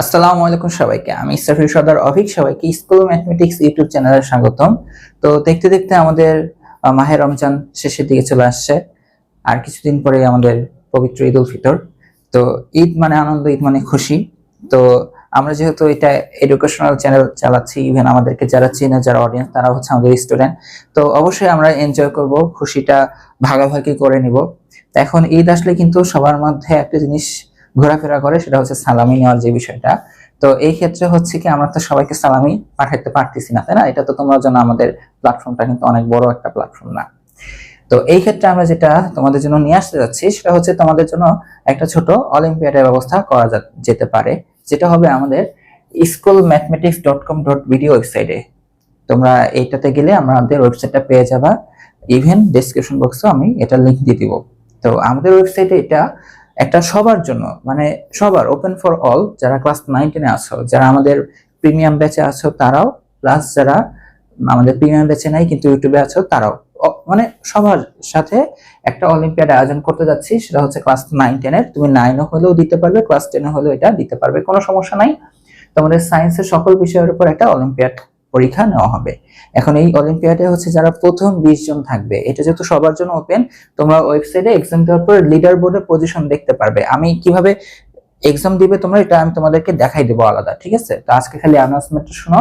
আসসালামু আলাইকুম সবাইকে। আমি ইসরাফিল সর্দার অভিক, সবাইকে স্কুল ম্যাথমেটিক্স ইউটিউব চ্যানেলে স্বাগতম। তো দেখতে দেখতে আমাদের মাহে রমজান শেষের দিকে চলে আসছে। আর কিছুদিন পরে আমাদের পবিত্র ঈদ উল ফিতর। তো ঈদ মানে আনন্দ, ঈদ মানে খুশি। তো আমরা যেহেতু এটা এডুকেশনাল চ্যানেল চালাচ্ছি ইভেন আমাদেরকে যারা চেনে, যারা অডিয়েন্স তারা হচ্ছে আমাদের স্টুডেন্ট তো অবশ্যই আমরা এনজয় করব, খুশিটা ভাগাভাগি করে নিব। এখন ঈদ আসলে কিন্তু সবার মধ্যে একটা জিনিস ঘোরাফেরা করে সেটা হচ্ছে সালামি নেওয়ার যে বিষয়টা। তো এই ক্ষেত্রে হচ্ছে কি আমরা তো সবাইকে সালামি পাঠাতে পারতেছি না, তাই না? এটা তো তোমরা জন্য আমাদের প্ল্যাটফর্মটা কিন্তু অনেক বড় একটা প্ল্যাটফর্ম না। তো এই ক্ষেত্রে আমরা যেটা তোমাদের জন্য নিয়ে আসতে যাচ্ছি, সেটা হচ্ছে তোমাদের জন্য একটা ছোট অলিম্পিয়াডের ব্যবস্থা করা যেতে পারে, যেটা হবে আমাদের school mathematics dot com dot video ওয়েবসাইটে তোমরা এইটাতে গেলে আমাদের ওয়েবসাইটটা পেয়ে যাবা। ইভেন ডেসক্রিপশন বক্সে আমি এটা লিংক দিয়ে দিব। তো আমাদের ওয়েবসাইটে এটা একটা সবার জন্য মানে সবার ওপেন ফর অল যারা ক্লাস নাইন টেনে আছো, যারা আমাদের প্রিমিয়াম ব্যাচে আছো, তারাও প্লাস যারা আমাদের প্রিমিয়াম ব্যাচে নাই, কিন্তু ইউটিউবে আছো, তারাও। মানে সবার সাথে একটা অলিম্পিয়াড আয়োজন করতে যাচ্ছি, সেটা হচ্ছে ক্লাস নাইন টেনের তুমি নাইনও হলেও দিতে পারবে ক্লাস টেনে হলেও এটা দিতে পারবে, কোনো সমস্যা নাই। তোমাদের সায়েন্সের সকল বিষয়ের উপর একটা অলিম্পিয়াড পরীক্ষা নেওয়া হবে। এখন এই অলিম্পিয়াডে হচ্ছে যারা প্রথম বিশ জন থাকবে, এটা যেহেতু সবার জন্য ওপেন তোমরা ওয়েবসাইটে এক্সাম দেওয়ার পর লিডার বোর্ডের পজিশন দেখতে পারবে। আমি কীভাবে এক্সাম দিবে তোমরা, এটা আমি তোমাদেরকে দেখাই দেবো আলাদা, ঠিক আছে? তো আজকে খালি অ্যানাউন্সমেন্টটা শোনো,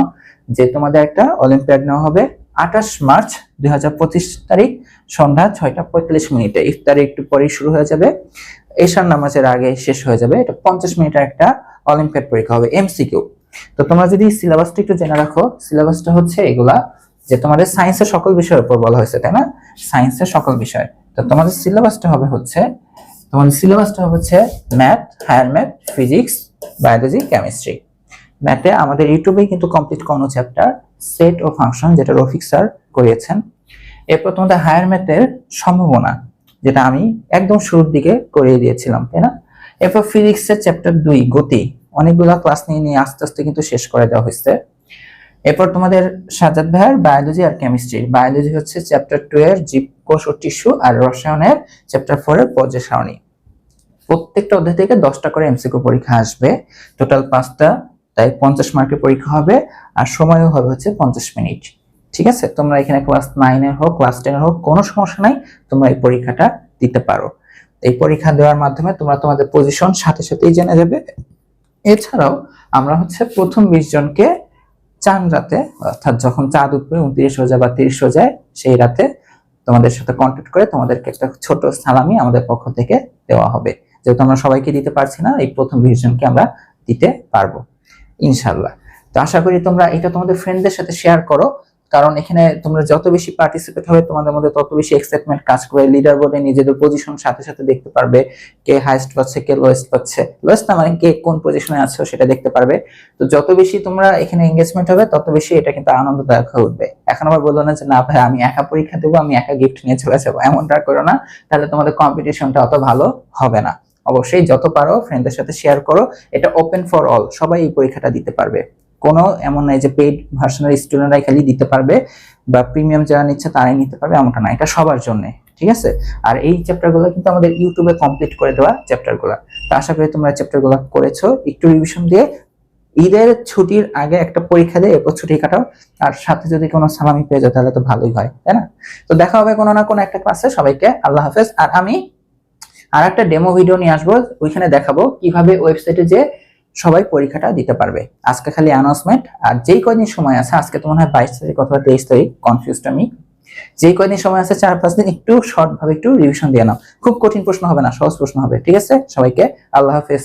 যে তোমাদের একটা অলিম্পিয়াড নেওয়া হবে আঠাশ মার্চ দুই হাজার পঁচিশ তারিখ, সন্ধ্যা ছয়টা পঁয়তাল্লিশ মিনিটে। ইফতারে একটু পরেই শুরু হয়ে যাবে। এশার নামাজের আগে শেষ হয়ে যাবে। এটা পঞ্চাশ মিনিটের একটা অলিম্পিয়াড পরীক্ষা হবে এমসিকিউ তো তোমরা যদি সিলেবাসটা একটু জেনে রাখো সিলেবাসটা হচ্ছে এগুলা যে তোমাদের সায়েন্সের সকল বিষয়ের উপর বলা হয়েছে, তাই না? সায়েন্সের সকল বিষয়। তো তোমাদের সিলেবাসটা হবে হচ্ছে, তোমাদের সিলেবাসটা হচ্ছে math higher math physics biology chemistry ম্যাথে আমাদের ইউটিউবে কিন্তু কমপ্লিট কোনো চ্যাপ্টার সেট ও ফাংশন যেটা রফিক স্যার করিয়েছেন। এরপর তোমাদের হায়ার ম্যাথের সম্ভাবনা, যেটা আমি একদম শুরুর দিকে করিয়ে দিয়েছিলাম, তাই না? এরপর ফিজিক্সের চ্যাপ্টার দুই, গতি। অনেকগুলা ক্লাস নিয়ে নিয়ে আস্তে আস্তে কিন্তু শেষ করে দেওয়া হয়েছে। এরপর তোমাদের সাজাদ ভাইয়ের বায়োলজি আর কেমিস্ট্রি বায়োলজি হচ্ছে চ্যাপ্টার টু এর জীবকোষ ও টিস্যু আর রসায়নের চ্যাপ্টার ফোর এর পর্যায় সারণী। প্রত্যেকটা অধ্যায় থেকে দশটা করে এমসিকিউ পরীক্ষা আসবে। টোটাল পাঁচটা, তাই পঞ্চাশ মার্কের পরীক্ষা হবে আর সময়ও হবে হচ্ছে পঞ্চাশ মিনিট ঠিক আছে? তোমরা এখানে ক্লাস নাইনের হোক ক্লাস টেনের হোক, কোনো সমস্যা নাই, তোমরা এই পরীক্ষাটা দিতে পারো। এই পরীক্ষা দেওয়ার মাধ্যমে তোমরা তোমাদের পজিশন সাথে সাথেই জেনে যাবে। এছাড়াও আমরা হচ্ছে প্রথম বিশ জনকে চান রাতে, অর্থাৎ যখন চাঁদ উঠবে, উনত্রিশ যায় বা তিরিশ যায়, সেই রাতে তোমাদের সাথে কন্ট্যাক্ট করে তোমাদেরকে একটা ছোট সালামি আমাদের পক্ষ থেকে দেওয়া হবে। যেহেতু আমরা সবাইকে দিতে পারছি না, এই প্রথম বিশ জনকে আমরা দিতে পারব। ইনশাল্লাহ তো আশা করি তোমরা এটা তোমাদের ফ্রেন্ডদের সাথে শেয়ার করো। কারণ এখানে তোমরা যত বেশি পার্টিসিপেট হবে, তোমাদের মধ্যে তত বেশি এক্সাইটমেন্ট কাজ করে লিডার বোর্ডে নিজেদের পজিশন সাথে সাথে দেখতে পারবে কে হাইস্ট পাচ্ছে, কে লোয়েস্ট পাচ্ছে। লোয়েস্ট না মানে কে কোন পজিশনে আছো সেটা দেখতে পারবে। তো যত বেশি তোমরা এখানে এঙ্গেজমেন্ট হবে, তত বেশি এটা কিন্তু আনন্দদায়ক হয়ে উঠবে। এখন আবার বলল না যে, না ভাই, আমি একা পরীক্ষা দেবো, আমি একা গিফট নিয়ে চলে যাব। এমনটা করো না, তাহলে তোমাদের কম্পিটিশনটা অত ভালো হবে না। অবশ্যই যত পারো ফ্রেন্ডদের সাথে শেয়ার করো। এটা ওপেন ফর অল সবাই এই পরীক্ষাটা দিতে পারবে। কোনো, এমন নাই যে পেইড ভার্সনের স্টুডেন্টরাই খালি দিতে পারবে বা প্রিমিয়াম যারা নিচ্ছে তারাই নিতে পারবে, এমনটা না। এটা সবার জন্য, ঠিক আছে? আর এই চ্যাপ্টারগুলো কিন্তু আমাদের ইউটিউবে কমপ্লিট করে দেওয়া চ্যাপ্টারগুলো তো আশা করি তোমরা চ্যাপ্টারগুলো করেছ। একটু রিভিশন দিয়ে ঈদের ছুটির আগে একটা পরীক্ষা দিয়ে এরপর ছুটি কাটাও। আর সাথে যদি কোনো সালামি পেয়ে যাও, তাহলে তো ভালোই হয়, তাই না? তো দেখা হবে কোনো না কোনো একটা ক্লাসে সবাইকে আল্লাহ হাফেজ। আর আমি আর একটা ডেমো ভিডিও নিয়ে আসব, ওইখানে দেখাবো কীভাবে ওয়েবসাইটে যে সবাই পরীক্ষাটা দিতে পারবে। আজকে খালি অ্যানাউন্সমেন্ট আর যেই কয়দিন সময় আছে, আজকে তো মনে হয় বাইশ তারিখ অথবা তেইশ তারিখ কনফিউজড আমি। যেই কয়দিন সময় আছে, চার পাঁচ দিন একটু শর্ট ভাবে একটু রিভিশন দিয়ে নাও। খুব কঠিন প্রশ্ন হবে না, সহজ প্রশ্ন হবে, ঠিক আছে? সবাইকে আল্লাহ হাফেজ।